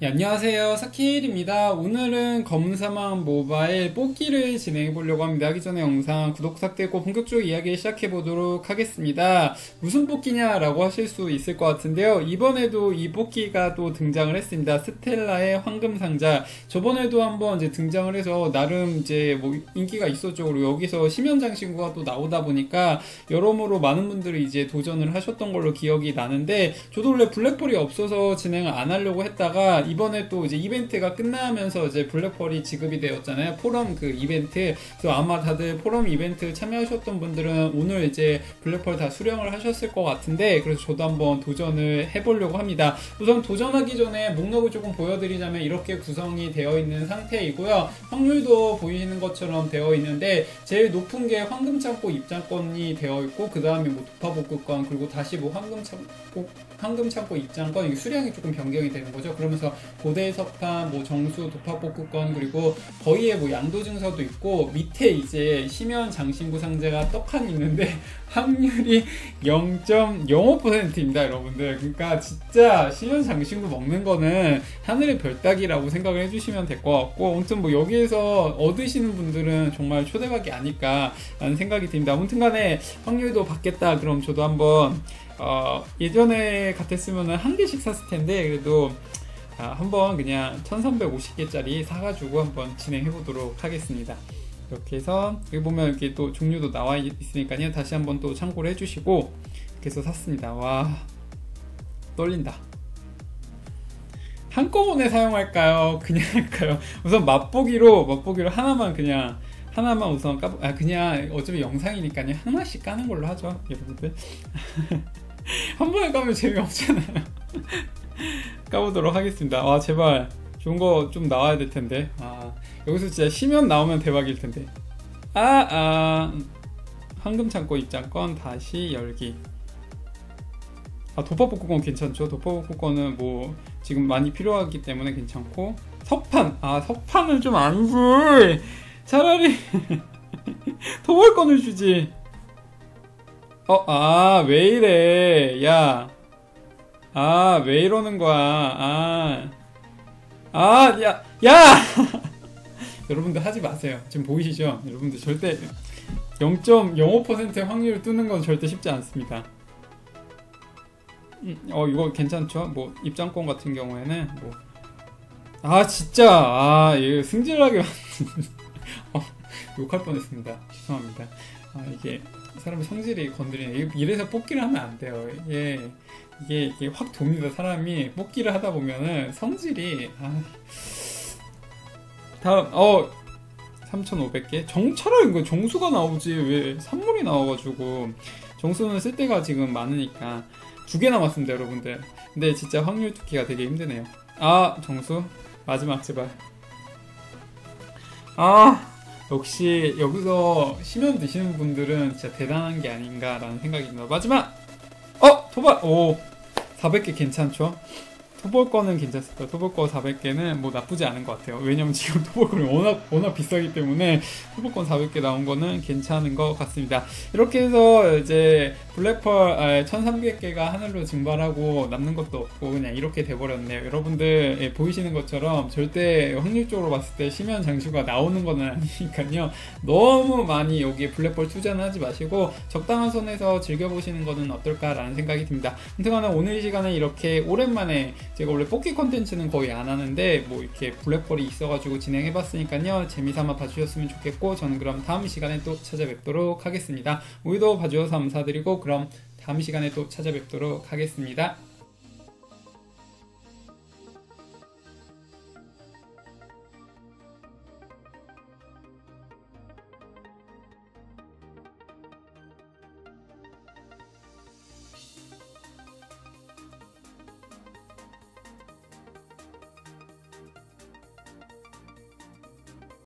네, 안녕하세요. 사키일입니다. 오늘은 검사망 모바일 뽑기를 진행해 보려고 합니다. 하기 전에 영상 구독 부탁드리고 본격적으로 이야기 시작해 보도록 하겠습니다. 무슨 뽑기냐 라고 하실 수 있을 것 같은데요. 이번에도 이 뽑기가 또 등장을 했습니다. 스텔라의 황금상자. 저번에도 한번 이제 등장을 해서 나름 이제 뭐 인기가 있었죠. 그리고 여기서 심연장 신구가 또 나오다 보니까 여러모로 많은 분들이 이제 도전을 하셨던 걸로 기억이 나는데 저도 원래 블랙홀이 없어서 진행을 안 하려고 했다가 이번에 또 이제 이벤트가 끝나면서 이제 블랙펄이 지급이 되었잖아요. 포럼 그 이벤트. 그래서 아마 다들 포럼 이벤트 참여하셨던 분들은 오늘 이제 블랙펄 다 수령을 하셨을 것 같은데 그래서 저도 한번 도전을 해보려고 합니다. 우선 도전하기 전에 목록을 조금 보여드리자면 이렇게 구성이 되어 있는 상태이고요. 확률도 보이시는 것처럼 되어 있는데 제일 높은 게 황금 창고 입장권이 되어 있고 그 다음에 뭐 도파복구권 그리고 다시 뭐 황금 창고 황금 창고 입장권 수량이 조금 변경이 되는 거죠. 그러면서 고대 석판, 뭐 정수, 도파복구권 그리고 거의의 뭐 양도 증서도 있고 밑에 이제 심연 장신구 상자가 떡하니 있는데 확률이 0.05%입니다, 여러분들. 그러니까 진짜 심연 장신구 먹는 거는 하늘의 별따기라고 생각을 해주시면 될 것 같고 아무튼 뭐 여기에서 얻으시는 분들은 정말 초대박이 아닐까라는 생각이 듭니다. 아무튼간에 확률도 받겠다. 그럼 저도 한번 어, 예전에 같았으면 한 개씩 샀을 텐데 그래도 아, 한번 그냥 1350개짜리 사가지고 한번 진행해 보도록 하겠습니다. 이렇게 해서 여기 보면 이렇게 또 종류도 나와 있으니까요. 다시 한번 또 참고를 해주시고 이렇게 해서 샀습니다. 와 떨린다. 한꺼번에 사용할까요? 그냥 할까요? 우선 맛보기로 맛보기로 하나만 그냥 하나만 우선 까아 그냥 어차피 영상이니까요 하나씩 까는 걸로 하죠 여러분들 한 번에 까면 재미없잖아요 까보도록 하겠습니다. 와 제발 좋은 거 좀 나와야 될 텐데. 아 여기서 진짜 심연 나오면 대박일 텐데. 아 아. 황금 창고 입장권 다시 열기. 아 도파복구권 괜찮죠? 도파복구권은 뭐 지금 많이 필요하기 때문에 괜찮고 석판 아 석판은 좀 아니지 차라리 도발권을 주지 어아왜 이래 야 아, 왜 이러는 거야. 아. 아, 야, 야! 여러분들 하지 마세요. 지금 보이시죠? 여러분들 절대 0.05%의 확률을 뚫는 건 절대 쉽지 않습니다. 음, 어, 이거 괜찮죠? 뭐, 입장권 같은 경우에는 뭐. 아, 진짜! 아, 이거 승질나게 어, 욕할 뻔했습니다. 죄송합니다. 아, 이게 사람의 성질이 건드리네. 이래서 뽑기를 하면 안 돼요. 이게 이게, 이게 확 돕니다. 사람이 뽑기를 하다 보면은 성질이 아... 다음 어 3,500개 정차라 이거 정수가 나오지 왜 산물이 나와가지고 정수는 쓸 때가 지금 많으니까 두 개 남았습니다 여러분들 근데 진짜 확률 뚫기가 되게 힘드네요 아 정수 마지막 제발 아 역시 여기서 심연 드시는 분들은 진짜 대단한 게 아닌가라는 생각이 듭니다 마지막 어! 도발! 오! 400개 괜찮죠? 토볼 거는 괜찮습니다. 토볼 거 400개는 뭐 나쁘지 않은 것 같아요. 왜냐면 지금 토볼 거는 워낙, 워낙 비싸기 때문에 토볼 건 400개 나온 거는 괜찮은 것 같습니다. 이렇게 해서 이제 블랙펄 1300개가 아, 하늘로 증발하고 남는 것도 없고 그냥 이렇게 돼버렸네요. 여러분들 예, 보이시는 것처럼 절대 확률적으로 봤을 때 심연 장수가 나오는 건 아니니까요. 너무 많이 여기에 블랙펄 투자는 하지 마시고 적당한 선에서 즐겨보시는 것은 어떨까라는 생각이 듭니다. 아무튼 오늘 이 시간에 이렇게 오랜만에 제가 원래 뽑기 컨텐츠는 거의 안 하는데 뭐 이렇게 블랙홀이 있어가지고 진행해봤으니까요. 재미삼아 봐주셨으면 좋겠고 저는 그럼 다음 시간에 또 찾아뵙도록 하겠습니다. 오늘도 봐주셔서 감사드리고 그럼 다음 시간에 또 찾아뵙도록 하겠습니다